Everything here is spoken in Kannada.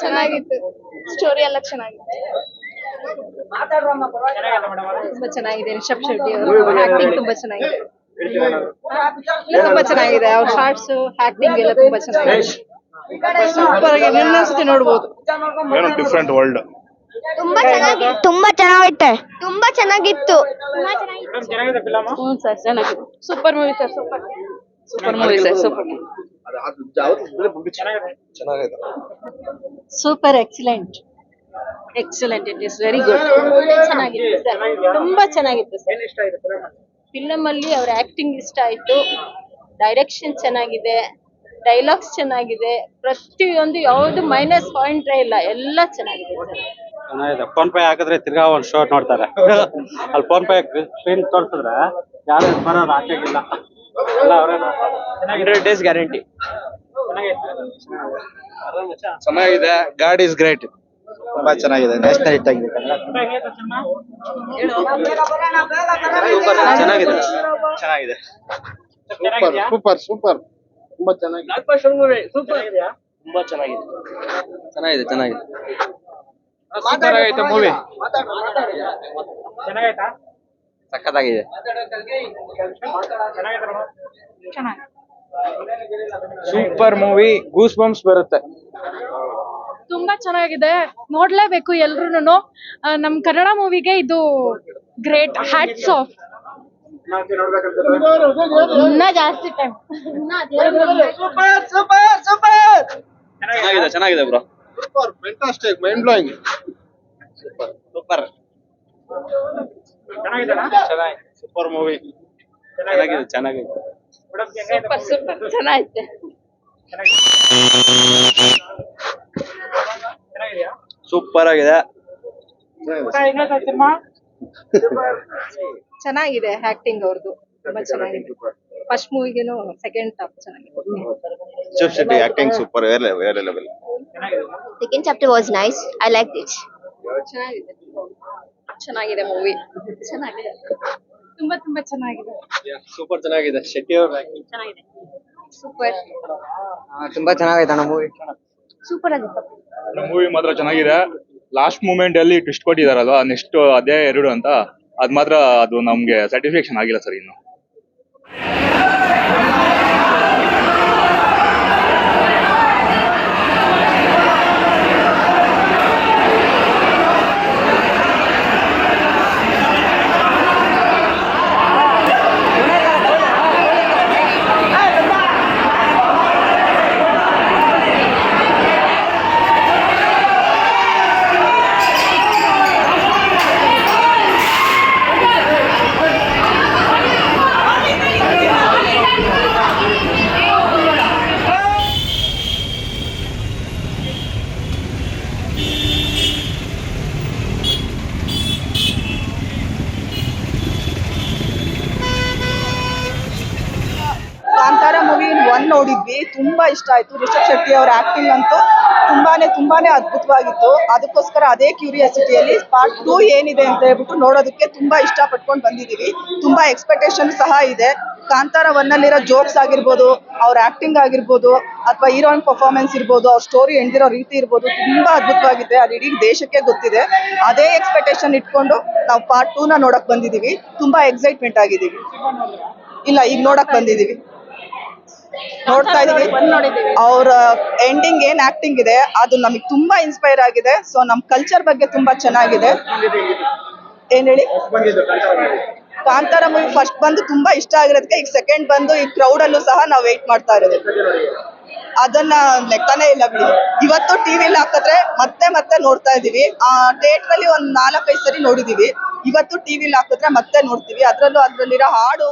ಚೆನ್ನಾಗಿತ್ತು. ಸ್ಟೋರಿ ಎಲ್ಲ ಚೆನ್ನಾಗಿತ್ತು. ತುಂಬಾ ಚೆನ್ನಾಗಿದೆ ರಿಷಬ್ ಶೆಟ್ಟಿ ಅವರು. ಆಕ್ಟಿಂಗ್ ತುಂಬಾ ಚೆನ್ನಾಗಿದೆ. ಎಲ್ಲ ತುಂಬಾ ಚೆನ್ನಾಗಿದೆ. ಅವ್ರ ಶಾರ್ಟ್ಸ್ ಆಕ್ಟಿಂಗ್ ಎಲ್ಲ ತುಂಬಾ ಚೆನ್ನಾಗಿದೆ. ಸೂಪರ್ ಆಗಿ ನೋಡ್ಬೋದು. ಏನೋ ಡಿಫ್ರೆಂಟ್ ವರ್ಲ್ಡ್ ತುಂಬಾ ಚೆನ್ನಾಗಿ ತುಂಬಾ ಚೆನ್ನಾಗೈತೆ. ತುಂಬಾ ಚೆನ್ನಾಗಿತ್ತು. ಹ್ಞೂ ಸರ್ ಚೆನ್ನಾಗಿದೆ. Super movie sir super super movie sir super super excellent excellent it is very good ಚೆನ್ನಾಗಿತ್ತು ಸರ್. ತುಂಬಾ ಚೆನ್ನಾಗಿತ್ತು ಸರ್. ಫಿಲಮ್ ಅಲ್ಲಿ ಅವ್ರ ಆಕ್ಟಿಂಗ್ ಇಷ್ಟ ಆಯ್ತು. ಡೈರೆಕ್ಷನ್ ಚೆನ್ನಾಗಿದೆ. ಡೈಲಾಗ್ಸ್ ಚೆನ್ನಾಗಿದೆ. ಪ್ರತಿಯೊಂದು ಯಾವ್ದು ಮೈನಸ್ ಪಾಯಿಂಟ್ ಇಲ್ಲ. ಎಲ್ಲ ಚೆನ್ನಾಗಿದೆ ಸರ್. ಚೆನ್ನಾಗಿದೆ. ಫೋನ್ ಪೇ ಹಾಕಿದ್ರೆ ತಿರ್ಗಾ ಒಂದ್ ಶೋ ನೋಡ್ತಾರೆ. ಅಲ್ಲಿ ಫೋನ್ ಪೇ ಸ್ಕ್ರೀನ್ ತೋರಿಸಿದ್ರೆ ಯಾರು ಬರೋರು ಹಾಕಿಲ್ಲ ಎಲ್ಲ ಹಂಡ್ರೆಡ್ ಡೇಸ್ ಗ್ಯಾರಂಟಿ. ಚೆನ್ನಾಗಿದೆ. ಗಾಡಿ ಇಸ್ ಗ್ರೇಟ್ ತುಂಬಾ ಚೆನ್ನಾಗಿದೆ. ನ್ಯಾಷನಲ್ ಹಿಟ್ ಆಗಿದೆ ಚೆನ್ನಾಗಿದೆ. ಚೆನ್ನಾಗಿದೆ. ಸೂಪರ್ ಸೂಪರ್ ತುಂಬಾ ಚೆನ್ನಾಗಿದೆ. ತುಂಬಾ ಚೆನ್ನಾಗಿದೆ. ಚೆನ್ನಾಗಿದೆ ಚೆನ್ನಾಗಿದೆ. ಸೂಪರ್ ಆಗೈತೆ ಮೂವಿ ಸಖತ್ತಾಗಿದೆ. ಸೂಪರ್ ಮೂವಿ ಗೂಸ್ ಬಂಪ್ಸ್ ಬರುತ್ತೆ. ತುಂಬಾ ಚೆನ್ನಾಗಿದೆ. ನೋಡ್ಲೇಬೇಕು ಎಲ್ರು ನಮ್ ಕನ್ನಡ ಮೂವಿಗೆ ಇದು ಗ್ರೇಟ್ ಹ್ಯಾಟ್ಸ್ ಆಫ್ ಇನ್ನ ಜಾಸ್ತಿ ಟೈಮ್ ಚೆನ್ನಾಗಿದೆ ಚೆನ್ನಾಗಿದೆ bro super fantastic mind blowing super super movie ಚೆನ್ನಾಗಿದೆ. ಚೆನ್ನಾಗಿದೆ ಸೂಪರ್ ಸೂಪರ್ ಚೆನ್ನಾಗಿದೆ. ಸೂಪರ್. ಆಗಿದೆ ಚೆನ್ನಾಗಿದೆ ಆಕ್ಟಿಂಗ್ ಅವ್ರದ್ದು ತುಂಬಾ ಚೆನ್ನಾಗಿದೆ. ಫಸ್ಟ್ ಮೂವಿಗೇನು ಸೆಕೆಂಡ್ ಟಾಪ್ ಚೆನ್ನಾಗಿದೆ. Rishab Shetty acting super level second chapter was nice I like it ಚೆನ್ನಾಗಿದೆ. ಚೆನ್ನಾಗಿದೆ ಮೂವಿ ಚೆನ್ನಾಗಿದೆ. ತುಂಬಾ ತುಂಬಾ ಚೆನ್ನಾಗಿದೆ. ಸೂಪರ್ ಚೆನ್ನಾಗಿದೆ. ಶೆಟ್ಟಿ ಅವ್ರ ಚೆನ್ನಾಗಿದೆ. ಸೂಪರ್ ತುಂಬಾ ಚೆನ್ನಾಗೈತೆ ಅಣ್ಣ ಮೂವಿ ಸೂಪರ್ ಆಗಿತ್ತು. ಮೂವಿ ಮಾತ್ರ ಚೆನ್ನಾಗಿದೆ. ಲಾಸ್ಟ್ ಮೂಮೆಂಟ್ ಅಲ್ಲಿ ಟ್ವಿಸ್ಟ್ ಕೊಟ್ಟಿದಾರಲ್ವಾ? ನೆಕ್ಸ್ಟ್ ಅದೇ ಎರಡು ಅಂತ. ಅದ್ ಮಾತ್ರ ಅದು ನಮ್ಗೆ ಸ್ಯಾಟಿಸ್ಫ್ಯಾಕ್ಷನ್ ಆಗಿಲ್ಲ ಸರ್ ಇನ್ನು ಕಾಂತಾರ ಮೂವಿ ಒನ್ ನೋಡಿದ್ವಿ, ತುಂಬಾ ಇಷ್ಟ ಆಯ್ತು. ರಿಷಬ್ ಶೆಟ್ಟಿ ಅವರ ಆಕ್ಟಿಂಗ್ ಅಂತೂ ತುಂಬಾನೇ ತುಂಬಾನೇ ಅದ್ಭುತವಾಗಿತ್ತು. ಅದಕ್ಕೋಸ್ಕರ ಅದೇ ಕ್ಯೂರಿಯಾಸಿಟಿ ಅಲ್ಲಿ ಪಾರ್ಟ್ ಟೂ ಏನಿದೆ ಅಂತ ಹೇಳ್ಬಿಟ್ಟು ನೋಡೋದಕ್ಕೆ ತುಂಬಾ ಇಷ್ಟ ಪಟ್ಕೊಂಡು ಬಂದಿದೀವಿ ತುಂಬಾ ಎಕ್ಸ್ಪೆಕ್ಟೇಷನ್ ಸಹ ಇದೆ. ಕಾಂತಾರ ಒನ್ ಅಲ್ಲಿರೋ ಜೋಕ್ಸ್ ಆಗಿರ್ಬೋದು, ಅವ್ರ ಆಕ್ಟಿಂಗ್ ಆಗಿರ್ಬೋದು, ಅಥವಾ ಹೀರೋಯಿನ್ ಪರ್ಫಾರ್ಮೆನ್ಸ್ ಇರ್ಬೋದು, ಅವ್ರ ಸ್ಟೋರಿ ಎಂದಿರೋ ರೀತಿ ಇರ್ಬೋದು, ತುಂಬಾ ಅದ್ಭುತವಾಗಿದೆ. ಅದು ಇಡೀ ದೇಶಕ್ಕೆ ಗೊತ್ತಿದೆ. ಅದೇ ಎಕ್ಸ್ಪೆಕ್ಟೇಷನ್ ಇಟ್ಕೊಂಡು ನಾವು ಪಾರ್ಟ್ನ ನೋಡಕ್ ಬಂದಿದೀವಿ ತುಂಬಾ ಎಕ್ಸೈಟ್ಮೆಂಟ್ ಆಗಿದ್ದೀವಿ. ಇಲ್ಲ, ಈಗ ನೋಡಕ್ ಬಂದಿದೀವಿ ನೋಡ್ತಾ ಇದೀವಿ ಅವ್ರ ಎಂಡಿಂಗ್ ಏನ್ ಆಕ್ಟಿಂಗ್ ಇದೆ ಅದು ನಮಗೆ ತುಂಬಾ ಇನ್ಸ್ಪೈರ್ ಆಗಿದೆ. ಸೊ ನಮ್ ಕಲ್ಚರ್ ಬಗ್ಗೆ ತುಂಬಾ ಚೆನ್ನಾಗಿದೆ. ಏನ್ ಹೇಳಿ? ಕಾಂತಾರ ಮೂವಿ ಫಸ್ಟ್ ಬಂದು ತುಂಬಾ ಇಷ್ಟ ಆಗಿರೋದಕ್ಕೆ ಈಗ ಸೆಕೆಂಡ್ ಬಂದು ಈ ಕ್ರೌಡ್ ಅಲ್ಲೂ ಸಹ ನಾವು ವೇಟ್ ಮಾಡ್ತಾ ಇರೋದು. ಅದನ್ನ ಲೆಕ್ಕನೇ ಇಲ್ಲ ಬಿಡಿ. ಇವತ್ತು ಟಿವಿಲಿ ಹಾಕಿದ್ರೆ ಮತ್ತೆ ಮತ್ತೆ ನೋಡ್ತಾ ಇದೀವಿ ಆ ಥಿಯೇಟರ್ ಅಲ್ಲಿ ಒಂದ್ ನಾಲ್ಕೈದು ಸರಿ ನೋಡಿದೀವಿ. ಇವತ್ತು ಟಿವಿಲಿ ಹಾಕಿದ್ರೆ ಮತ್ತೆ ನೋಡ್ತೀವಿ. ಅದ್ರಲ್ಲೂ ಅದ್ರಲ್ಲಿರೋ ಹಾಡು